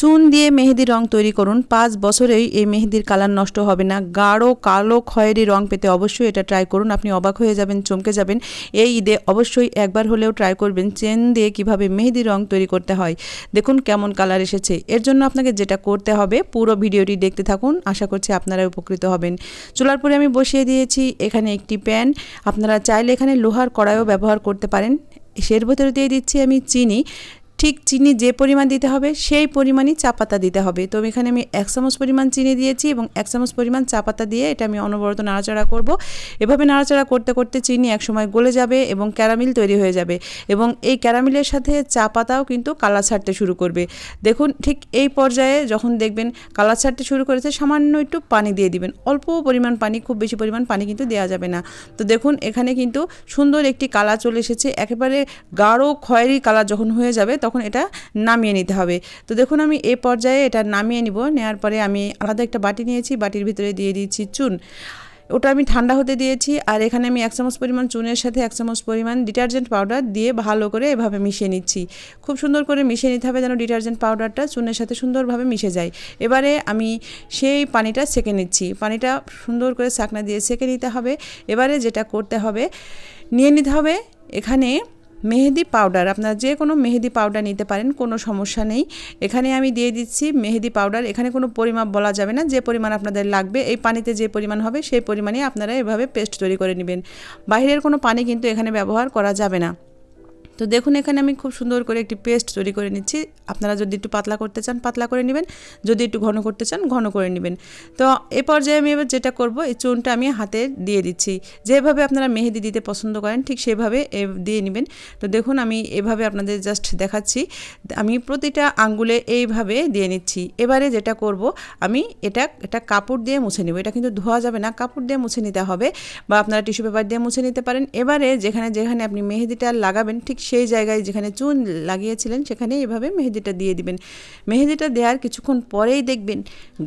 চুন দিয়ে মেহেদির রং তৈরি করুন। পাঁচ বছরেই এই মেহেদির কালার নষ্ট হবে না। গাঢ়, কালো, খয়েরি রং পেতে অবশ্যই এটা ট্রাই করুন। আপনি অবাক হয়ে যাবেন, চমকে যাবেন। এই ঈদে অবশ্যই একবার হলেও ট্রাই করবেন চেন দিয়ে কীভাবে মেহেদি রং তৈরি করতে হয়। দেখুন কেমন কালার এসেছে। এর জন্য আপনাকে যেটা করতে হবে, পুরো ভিডিওটি দেখতে থাকুন। আশা করছি আপনারা উপকৃত হবেন। চুলার পরে আমি বসিয়ে দিয়েছি এখানে একটি প্যান। আপনারা চাইলে এখানে লোহার কড়াইও ব্যবহার করতে পারেন। সের ভেতরে দিয়ে দিচ্ছি আমি চিনি। ঠিক চিনি যে পরিমাণ দিতে হবে, সেই পরিমাণই চা পাতা দিতে হবে। তো এখানে আমি এক চামচ পরিমাণ চিনি দিয়েছি এবং এক চামচ পরিমাণ চা পাতা দিয়ে এটা আমি অনবরত নাড়াচাড়া করব। এভাবে নাড়াচাড়া করতে করতে চিনি একসময় গলে যাবে এবং ক্যারামিল তৈরি হয়ে যাবে এবং এই ক্যারামিলের সাথে চা পাতাও কিন্তু কালার ছাড়তে শুরু করবে। দেখুন, ঠিক এই পর্যায়ে যখন দেখবেন কালার ছাড়তে শুরু করেছে, সামান্য একটু পানি দিয়ে দিবেন। অল্প পরিমাণ পানি, খুব বেশি পরিমাণ পানি কিন্তু দেওয়া যাবে না। তো দেখুন, এখানে কিন্তু সুন্দর একটি কালা চলে এসেছে। একেবারে গাঢ়, খয়েরি কালা যখন হয়ে যাবে, তখন এটা নামিয়ে নিতে হবে। তো দেখুন আমি এ পর্যায়ে এটা নামিয়ে নিব নেওয়ার পরে আমি আলাদা একটা বাটি নিয়েছি, বাটির ভিতরে দিয়ে দিয়েছি চুন। ওটা আমি ঠান্ডা হতে দিয়েছি আর এখানে আমি এক চামচ পরিমাণ চুনের সাথে এক চামচ পরিমাণ ডিটারজেন্ট পাউডার দিয়ে ভালো করে এভাবে মিশিয়ে নিচ্ছি। খুব সুন্দর করে মিশিয়ে নিতে হবে যেন ডিটারজেন্ট পাউডারটা চুনের সাথে সুন্দরভাবে মিশে যায়। এবারে আমি সেই পানিটা সেকে নিচ্ছি। পানিটা সুন্দর করে ছাকনা দিয়ে সেকে নিতে হবে। এবারে যেটা করতে হবে, নিয়ে নিতে হবে এখানে মেহেদি পাউডার, আপনারা যে কোনো মেহেদি পাউডার নিতে পারেন, কোনো সমস্যা নেই। এখানে আমি দিয়ে দিচ্ছি মেহেদি পাউডার, এখানে কোনো পরিমাপ বলা যাবে না, যে পরিমাণ আপনাদের লাগবে, এই পানিতে যে পরিমাণ হবে, সেই পরিমাণে আপনারা এভাবে পেস্ট তৈরি করে নেবেন। বাইরের কোনো পানি কিন্তু এখানে ব্যবহার করা যাবে না। তো দেখুন, এখানে আমি খুব সুন্দর করে একটি পেস্ট তৈরি করে নিচ্ছি। আপনারা যদি একটু পাতলা করতে চান, পাতলা করে নেবেন। যদি একটু ঘন করতে চান, ঘন করে নেবেন। তো এ পর্যায়ে আমি এবার যেটা করব, এই চুনটা আমি হাতে দিয়ে দিচ্ছি। যেভাবে আপনারা মেহেদি দিতে পছন্দ করেন, ঠিক সেভাবে দিয়ে নেবেন। তো দেখুন, আমি এভাবে আপনাদের জাস্ট দেখাচ্ছি। আমি প্রতিটা আঙ্গুলে এইভাবে দিয়ে নিচ্ছি। এবারে যেটা করব, আমি এটা এটা কাপড় দিয়ে মুছে নেব। এটা কিন্তু ধোয়া যাবে না, কাপড় দিয়ে মুছে নিতে হবে বা আপনারা টিস্যু পেপার দিয়ে মুছে নিতে পারেন। এবারে যেখানে যেখানে আপনি মেহেদিটা লাগাবেন, ঠিক সেই জায়গায় যেখানে চুন লাগিয়েছিলেন সেখানে এভাবে মেহেদিটা দিয়ে দিবেন। মেহেদিটা দেওয়ার কিছুক্ষণ পরেই দেখবেন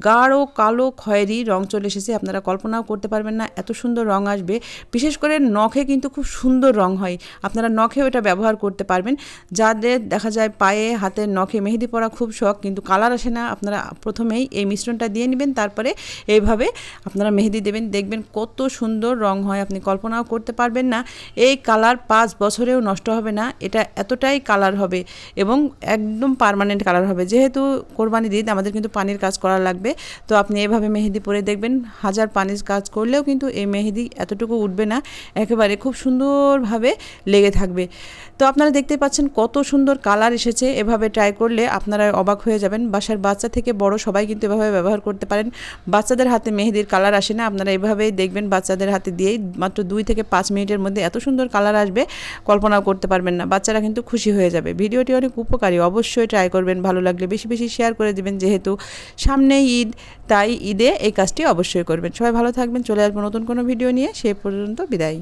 গাঢ় কালো খয়েরি রং চলে এসেছে। আপনারা কল্পনাও করতে পারবেন না, এত সুন্দর রং আসবে। বিশেষ করে নখে কিন্তু খুব সুন্দর রং হয়। আপনারা নখেও এটা ব্যবহার করতে পারবেন। যাদের দেখা যায় পায়ে হাতের নখে মেহেদি পরা খুব শখ, কিন্তু কালার আসে না, আপনারা প্রথমেই এই মিশ্রণটা দিয়ে নেবেন, তারপরে এইভাবে আপনারা মেহেদি দেবেন। দেখবেন কত সুন্দর রং হয়, আপনি কল্পনাও করতে পারবেন না। এই কালার পাঁচ বছরেও নষ্ট হবে না। এটা এতটাই কালার হবে এবং একদম পারমানেন্ট কালার হবে। যেহেতু কোরবানি ঈদ, আমাদের কিন্তু পানির কাজ করা লাগবে। তো আপনি এভাবে মেহেদি পরে দেখবেন, হাজার পানির কাজ করলেও কিন্তু এই মেহেদি এতটুকু উঠবে না, একেবারে খুব সুন্দরভাবে লেগে থাকবে। তো আপনারা দেখতে পাচ্ছেন কত সুন্দর কালার এসেছে, এভাবে ট্রাই করলে আপনারা অবাক হয়ে যাবেন। বাসার বাচ্চা থেকে বড় সবাই কিন্তু এভাবে ব্যবহার করতে পারেন। বাচ্চাদের হাতে মেহেদির কালার আসে না, আপনারা এভাবেই দেখবেন বাচ্চাদের হাতে দিয়েই মাত্র দুই থেকে পাঁচ মিনিটের মধ্যে এত সুন্দর কালার আসবে, কল্পনাও করতে পারবেন না, বাচ্চারা কিন্তু খুশি হয়ে যাবে। ভিডিওটি অনেক উপকারী, অবশ্যই ট্রাই করবেন, ভালো লাগলে বেশি বেশি শেয়ার করে দেবেন, যেহেতু সামনে ঈদ, তাই ঈদে এই কাজটি অবশ্যই করবেন। সবাই ভালো থাকবেন, চলে আসব নতুন কোনো ভিডিও নিয়ে, সে পর্যন্ত বিদায়।